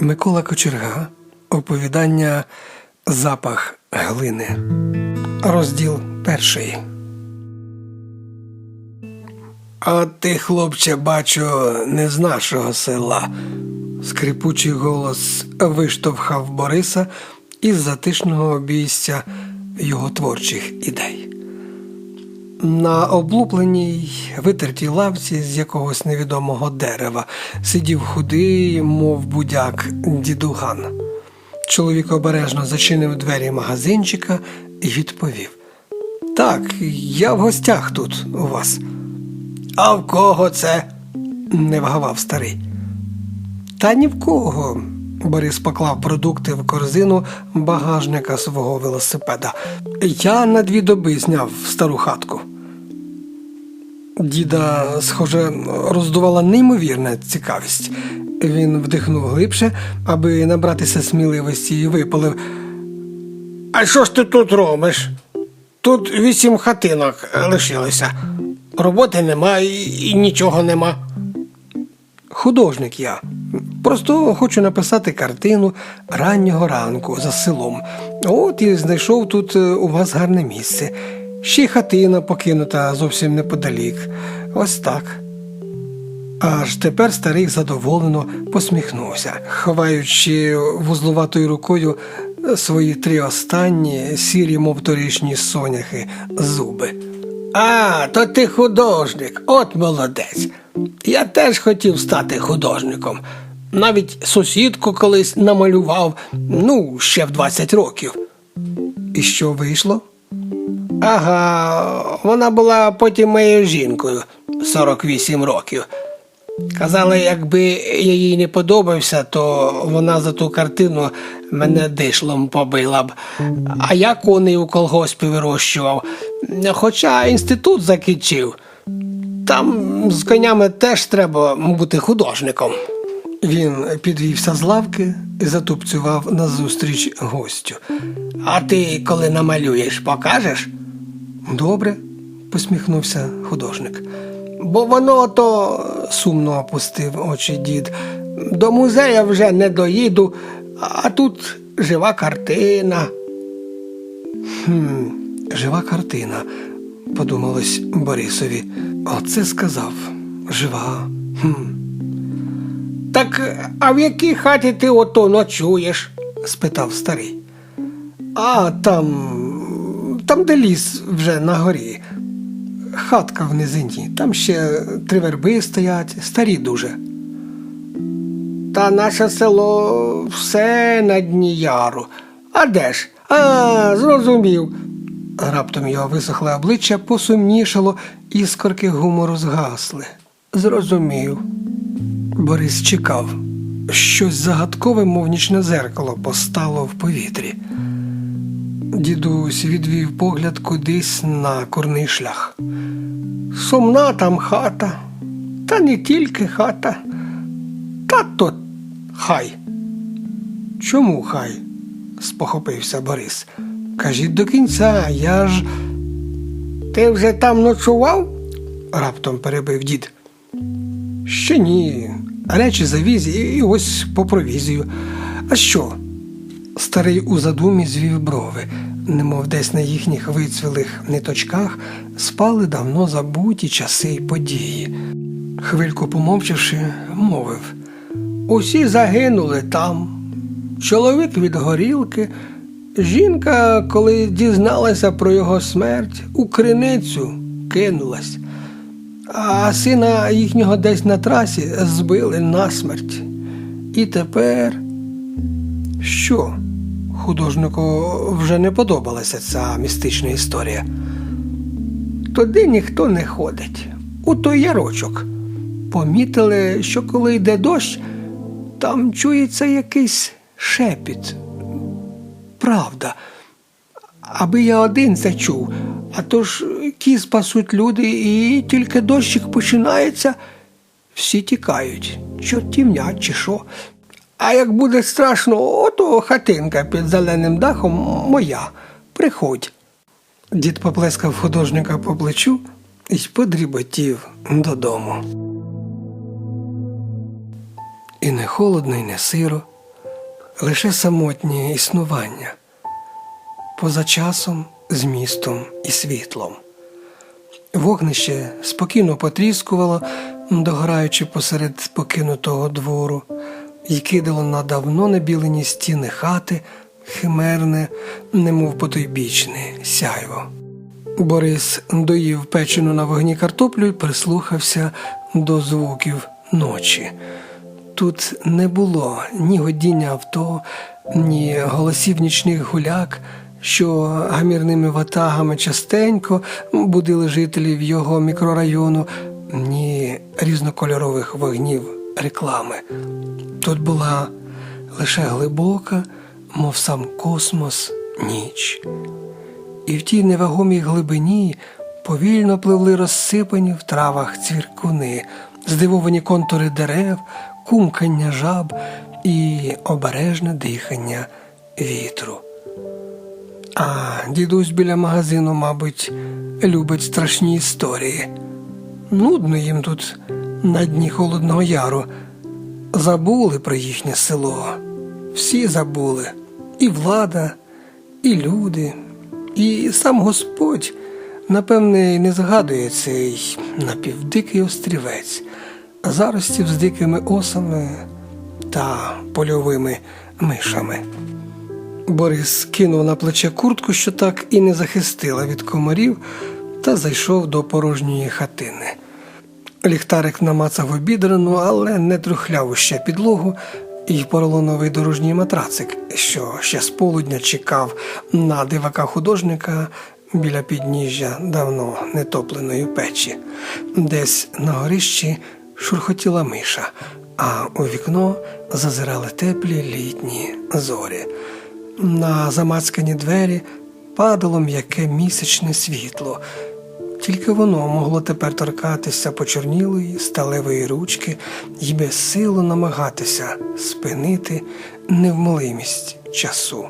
Микола Кочерга. Оповідання Запах глини. Розділ перший. А ти, хлопче, бачу, не з нашого села. Скрипучий голос виштовхав Бориса із затишного обійстя його творчих ідей. На облупленій витертій лавці з якогось невідомого дерева сидів худий, мов будяк, дідуган. Чоловік обережно зачинив двері магазинчика і відповів: Так, я в гостях тут у вас. А в кого це? не вгавав старий. Та ні в кого. Борис поклав продукти в корзину багажника свого велосипеда. Я на дві доби зняв стару хатку. Діда, схоже, роздувала неймовірна цікавість. Він вдихнув глибше, аби набратися сміливості, і випалив. А що ж ти тут робиш? Тут вісім хатинок лишилося. Роботи нема і, нічого нема. Художник я. Просто хочу написати картину раннього ранку за селом. От і знайшов тут е, у вас гарне місце. Ще й хатина покинута зовсім неподалік. Ось так. Аж тепер старий задоволено посміхнувся, ховаючи вузловатою рукою свої три останні сірі, мов торішні соняхи, зуби. А, то ти художник, от молодець. Я теж хотів стати художником. Навіть сусідку колись намалював, ну, ще в 20 років. І що вийшло? Ага, вона була потім моєю жінкою 48 років. Казали, якби я їй не подобався, то вона за ту картину мене дишлом побила б. А я коней у колгоспі вирощував. Хоча інститут закінчив. Там з конями теж треба бути художником. Він підвівся з лавки і затупцював назустріч гостю. А ти, коли намалюєш, покажеш? Добре, посміхнувся художник. Бо воно то сумно опустив очі дід. До музея вже не доїду, а тут жива картина. Хм, жива картина, подумалось Борисові. Оце сказав. Жива. Хм. Так, а в якій хаті ти ото ночуєш? спитав старий. А там, там, де ліс вже на горі. Хатка в низині, там ще три верби стоять, старі дуже. Та наше село все на дні яру. А де ж? А, зрозумів. Раптом його висохле обличчя посумнішало, іскорки гумору згасли. Зрозумів. Борис чекав. Щось загадкове, мов нічне зеркало, постало в повітрі. Дідусь відвів погляд кудись на курний шлях. Сумна там хата, та не тільки хата, та то хай. Чому хай? спохопився Борис. Кажіть до кінця, я ж. Ти вже там ночував? раптом перебив дід. Ще ні. Речі завіз і ось по провізію. А що? Старий у задумі звів брови, немов десь на їхніх вицвілих ниточках спали давно забуті часи й події. Хвильку помовчавши, мовив Усі загинули там. Чоловік від горілки, жінка, коли дізналася про його смерть, у криницю кинулась, а сина їхнього десь на трасі збили насмерть. І тепер. Що? Художнику вже не подобалася ця містична історія. Туди ніхто не ходить, у той ярочок. Помітили, що коли йде дощ, там чується якийсь шепіт. Правда. Аби я один це чув, а то ж кіз пасуть люди, і тільки дощик починається, всі тікають, чортівнять чи що. А як буде страшно, ото хатинка під зеленим дахом моя. Приходь. Дід поплескав художника по плечу і подріботів додому. І не холодно, і не сиро, лише самотнє існування, поза часом, змістом і світлом. Вогнище спокійно потріскувало, догораючи посеред покинутого двору, і кидало на давно небілені стіни хати химерне, немов потойбічне сяйво. Борис доїв печену на вогні картоплю і прислухався до звуків ночі. Тут не було ні годіння авто, ні голосів нічних гуляк, що гамірними ватагами частенько будили жителів його мікрорайону, ні різнокольорових вогнів реклами. Тут була лише глибока, мов сам космос, ніч. І в тій невагомій глибині повільно пливли розсипані в травах цвіркуни, здивовані контури дерев, кумкання жаб і обережне дихання вітру. А дідусь біля магазину, мабуть, любить страшні історії. Нудно їм тут на дні Холодного Яру. Забули про їхнє село. Всі забули. І влада, і люди, і сам Господь, напевне, не згадує цей напівдикий острівець, заростів з дикими осами та польовими мишами. Борис кинув на плече куртку, що так і не захистила від комарів, та зайшов до порожньої хатини. Ліхтарик намацав обідрану, але не трухляву ще підлогу і поролоновий дорожній матрацик, що ще з полудня чекав на дивака художника біля підніжжя давно нетопленої печі. Десь на горищі шурхотіла миша, а у вікно зазирали теплі літні зорі. На замацкані двері падало м'яке місячне світло. Тільки воно могло тепер торкатися почорнілої сталевої ручки і безсилу намагатися спинити невмолимість часу.